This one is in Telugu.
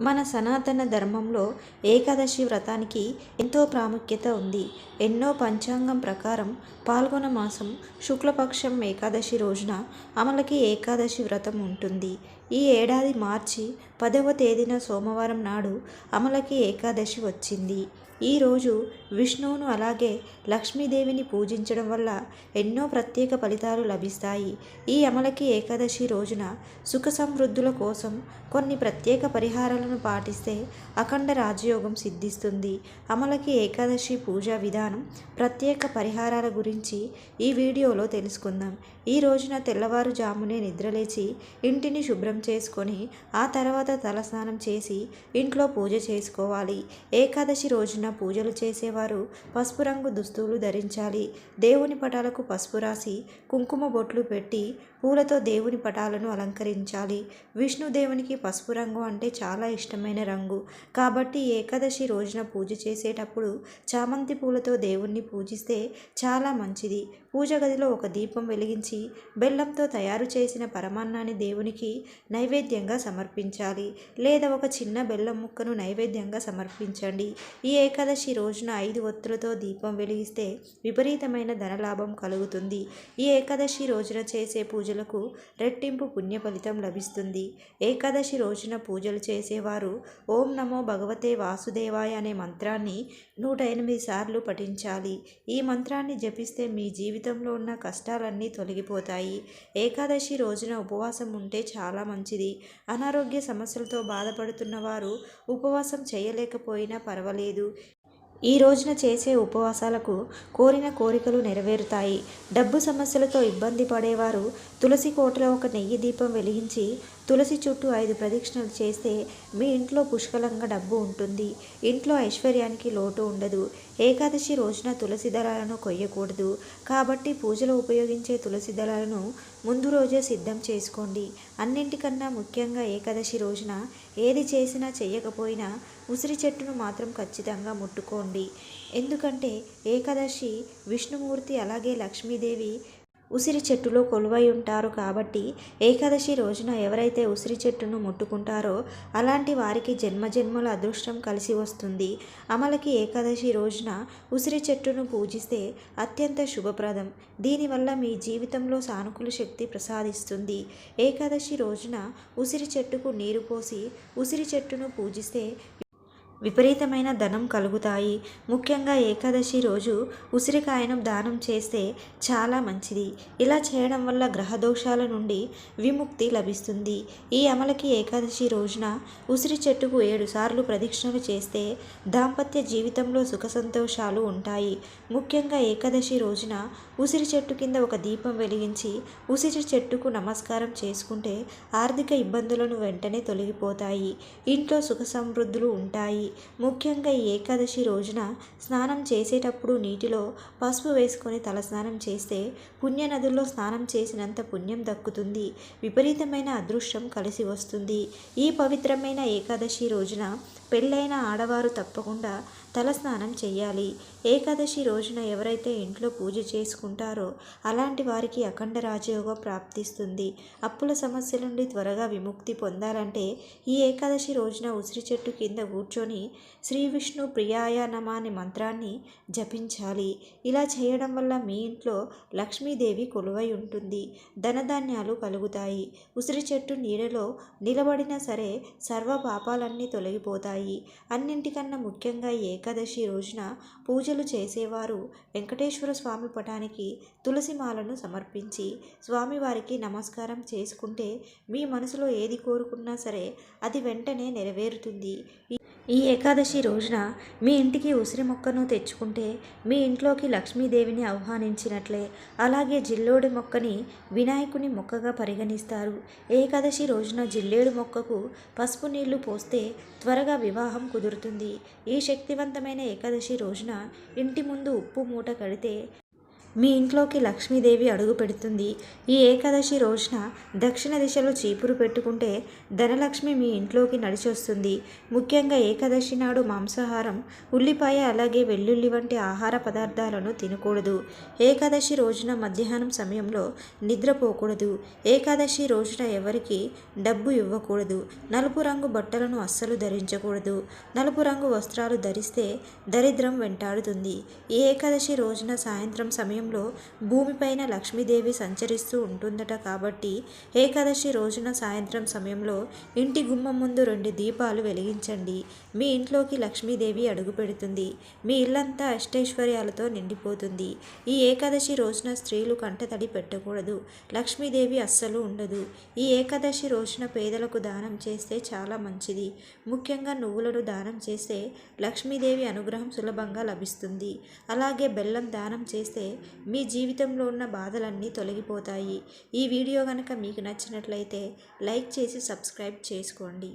మన సనాతన ధర్మంలో ఏకాదశి వ్రతానికి ఎంతో ప్రాముఖ్యత ఉంది. ఎన్నో పంచాంగం ప్రకారం పాల్గొన మాసం శుక్లపక్షం ఏకాదశి రోజున అమలకి ఏకాదశి వ్రతం ఉంటుంది. ఈ ఏడాది మార్చి పదవ తేదీన సోమవారం నాడు అమలకి ఏకాదశి వచ్చింది. ఈరోజు విష్ణువును అలాగే లక్ష్మీదేవిని పూజించడం వల్ల ఎన్నో ప్రత్యేక ఫలితాలు లభిస్తాయి. ఈ అమలకి ఏకాదశి రోజున సుఖ సమృద్ధుల కోసం కొన్ని ప్రత్యేక పరిహారాలను పాటిస్తే అఖండ రాజయోగం సిద్ధిస్తుంది. అమలకి ఏకాదశి పూజా విధానం ప్రత్యేక పరిహారాల గురించి ఈ వీడియోలో తెలుసుకుందాం. ఈ రోజున తెల్లవారుజామునే నిద్రలేచి ఇంటిని శుభ్రం చేసుకొని ఆ తర్వాత తలస్నానం చేసి ఇంట్లో పూజ చేసుకోవాలి. ఏకాదశి రోజున పూజలు చేసేవారు. పసుపు రంగు దుస్తులు ధరించాలి. దేవుని పటాలకు పసుపు రాసి కుంకుమ బొట్లు పెట్టి పూలతో దేవుని పటాలను అలంకరించాలి. విష్ణుదేవునికి పసుపు రంగు అంటే చాలా ఇష్టమైన రంగు. కాబట్టి ఏకాదశి రోజున పూజ చేసేటప్పుడు చామంతి పూలతో దేవుణ్ణి పూజిస్తే చాలా మంచిది. పూజ గదిలో ఒక దీపం వెలిగించి బెల్లంతో తయారు చేసిన పరమాన్నాన్ని దేవునికి నైవేద్యంగా సమర్పించాలి. లేదా ఒక చిన్న బెల్లం ముక్కను నైవేద్యంగా సమర్పించండి. ఈ ఏకాదశి రోజున ఐదు ఒత్తులతో దీపం వెలిగిస్తే విపరీతమైన ధనలాభం కలుగుతుంది. ఈ ఏకాదశి రోజున చేసే పూజ ప్రజలకు రెట్టింపు పుణ్య ఫలితం లభిస్తుంది. ఏకాదశి రోజున పూజలు చేసేవారు ఓం నమో భగవతే వాసుదేవాయ అనే మంత్రాన్ని నూట ఎనిమిది సార్లు పఠించాలి. ఈ మంత్రాన్ని జపిస్తే మీ జీవితంలో ఉన్న కష్టాలన్నీ తొలగిపోతాయి. ఏకాదశి రోజున ఉపవాసం ఉంటే చాలా మంచిది. అనారోగ్య సమస్యలతో బాధపడుతున్న వారు ఉపవాసం చేయలేకపోయినా పర్వాలేదు. ఈ రోజున చేసే ఉపవాసాలకు కోరిన కోరికలు నెరవేరుతాయి. డబ్బు సమస్యలతో ఇబ్బంది పడేవారు తులసి కోటలో ఒక నెయ్యి దీపం వెలిగించి తులసి చుట్టూ ఐదు ప్రదక్షిణలు చేస్తే మీ ఇంట్లో పుష్కలంగా డబ్బు ఉంటుంది. ఇంట్లో ఐశ్వర్యానికి లోటు ఉండదు. ఏకాదశి రోజున తులసి దళాలను కొయ్యకూడదు. కాబట్టి పూజలో ఉపయోగించే తులసి దళాలను ముందు రోజే సిద్ధం చేసుకోండి. అన్నింటికన్నా ముఖ్యంగా ఏకాదశి రోజున ఏది చేసినా చెయ్యకపోయినా ఉసిరి చెట్టును మాత్రం ఖచ్చితంగా ముట్టుకోండి. ఎందుకంటే ఏకాదశి విష్ణుమూర్తి అలాగే లక్ష్మీదేవి ఉసిరి చెట్టులో కొలువై ఉంటారు కాబట్టి ఏకాదశి రోజున ఎవరైతే ఉసిరి చెట్టును ముట్టుకుంటారో అలాంటి వారికి జన్మజన్మల అదృష్టం కలిసి వస్తుంది. అమలకి ఏకాదశి రోజున ఉసిరి చెట్టును పూజిస్తే అత్యంత శుభప్రదం. దీనివల్ల మీ జీవితంలో సానుకూల శక్తి ప్రసాదిస్తుంది. ఏకాదశి రోజున ఉసిరి చెట్టుకు నీరు పోసి ఉసిరి చెట్టును పూజిస్తే విపరీతమైన ధనం కలుగుతాయి. ముఖ్యంగా ఏకాదశి రోజు ఉసిరికాయను దానం చేస్తే చాలా మంచిది. ఇలా చేయడం వల్ల గ్రహ దోషాల నుండి విముక్తి లభిస్తుంది. ఈ అమలకి ఏకాదశి రోజున ఉసిరి చెట్టుకు ఏడు సార్లు ప్రదక్షిణలు చేస్తే దాంపత్య జీవితంలో సుఖ సంతోషాలు ఉంటాయి. ముఖ్యంగా ఏకాదశి రోజున ఉసిరి చెట్టు కింద ఒక దీపం వెలిగించి ఉసిరి చెట్టుకు నమస్కారం చేసుకుంటే ఆర్థిక ఇబ్బందులను వెంటనే తొలగిపోతాయి. ఇంట్లో సుఖ సమృద్ధులు ఉంటాయి. ముఖ్యంగా ఈ ఏకాదశి రోజున స్నానం చేసేటప్పుడు నీటిలో పసుపు వేసుకొని తలస్నానం చేస్తే పుణ్యనదుల్లో స్నానం చేసినంత పుణ్యం దక్కుతుంది. విపరీతమైన అదృష్టం కలిసి వస్తుంది. ఈ పవిత్రమైన ఏకాదశి రోజున పెళ్ళైన ఆడవారు తప్పకుండా తలస్నానం చేయాలి ఏకాదశి రోజున ఎవరైతే ఇంట్లో పూజ చేసుకుంటారో అలాంటి వారికి అఖండ రాజయోగం ప్రాప్తిస్తుంది. అప్పుల సమస్యల నుండి త్వరగా విముక్తి పొందాలంటే ఈ ఏకాదశి రోజున ఉసిరి చెట్టు కింద కూర్చొని శ్రీ విష్ణు ప్రియాయ అనే మంత్రాన్ని జపించాలి. ఇలా చేయడం వల్ల మీ ఇంట్లో లక్ష్మీదేవి కొలువై ఉంటుంది. ధనధాన్యాలు కలుగుతాయి. ఉసిరి చెట్టు నీడలో నిలబడినా సరే సర్వ పాపాలన్నీ తొలగిపోతాయి. అన్నింటికన్నా ముఖ్యంగా ఏకాదశి రోజున పూజలు చేసేవారు వెంకటేశ్వర స్వామి పటానికి తులసి మాలను సమర్పించి స్వామివారికి నమస్కారం చేసుకుంటే మీ మనసులో ఏది కోరుకున్నా సరే అది వెంటనే నెరవేరుతుంది. ఈ ఏకాదశి రోజున మీ ఇంటికి ఉసిరి మొక్కను తెచ్చుకుంటే మీ ఇంట్లోకి లక్ష్మీదేవిని ఆహ్వానించినట్లే. అలాగే జిల్లోడి మొక్కని వినాయకుని మొక్కగా పరిగణిస్తారు. ఏకాదశి రోజున జిల్లేడు మొక్కకు పసుపు నీళ్ళు పోస్తే త్వరగా వివాహం కుదురుతుంది. ఈ శక్తివంతమైన ఏకాదశి రోజున ఇంటి ముందు ఉప్పు మూట కడితే మీ ఇంట్లోకి లక్ష్మీదేవి అడుగు పెడుతుంది. ఈ ఏకాదశి రోజున దక్షిణ దిశలో చీపురు పెట్టుకుంటే ధనలక్ష్మి మీ ఇంట్లోకి నడిచొస్తుంది. ముఖ్యంగా ఏకాదశి నాడు మాంసాహారం ఉల్లిపాయ అలాగే వెల్లుల్లి వంటి ఆహార పదార్థాలను తినకూడదు. ఏకాదశి రోజున మధ్యాహ్నం సమయంలో నిద్రపోకూడదు. ఏకాదశి రోజున ఎవరికి డబ్బు ఇవ్వకూడదు. నలుపు రంగు బట్టలను అస్సలు ధరించకూడదు. నలుపు రంగు వస్త్రాలు ధరిస్తే దరిద్రం వెంటాడుతుంది. ఈ ఏకాదశి రోజున సాయంత్రం సమయంలో భూమిపైన లక్ష్మీదేవి సంచరిస్తూ ఉంటుందట కాబట్టి ఏకాదశి రోజున సాయంత్రం సమయంలో ఇంటి గుమ్మం ముందు రెండు దీపాలు వెలిగించండి. మీ ఇంట్లోకి లక్ష్మీదేవి అడుగు పెడుతుంది. మీ ఇల్లంతా అష్టైశ్వర్యాలతో నిండిపోతుంది. ఈ ఏకాదశి రోజున స్త్రీలు కంటతడి పెట్టకూడదు. లక్ష్మీదేవి అస్సలు ఉండదు. ఈ ఏకాదశి రోజున పేదలకు దానం చేస్తే చాలా మంచిది. ముఖ్యంగా నువ్వులను దానం చేస్తే లక్ష్మీదేవి అనుగ్రహం సులభంగా లభిస్తుంది. అలాగే బెల్లం దానం చేస్తే మీ జీవితంలో ఉన్న బాధలన్నీ తొలగిపోతాయి. ఈ వీడియో కనుక మీకు నచ్చినట్లయితే లైక్ చేసి సబ్స్క్రైబ్ చేసుకోండి.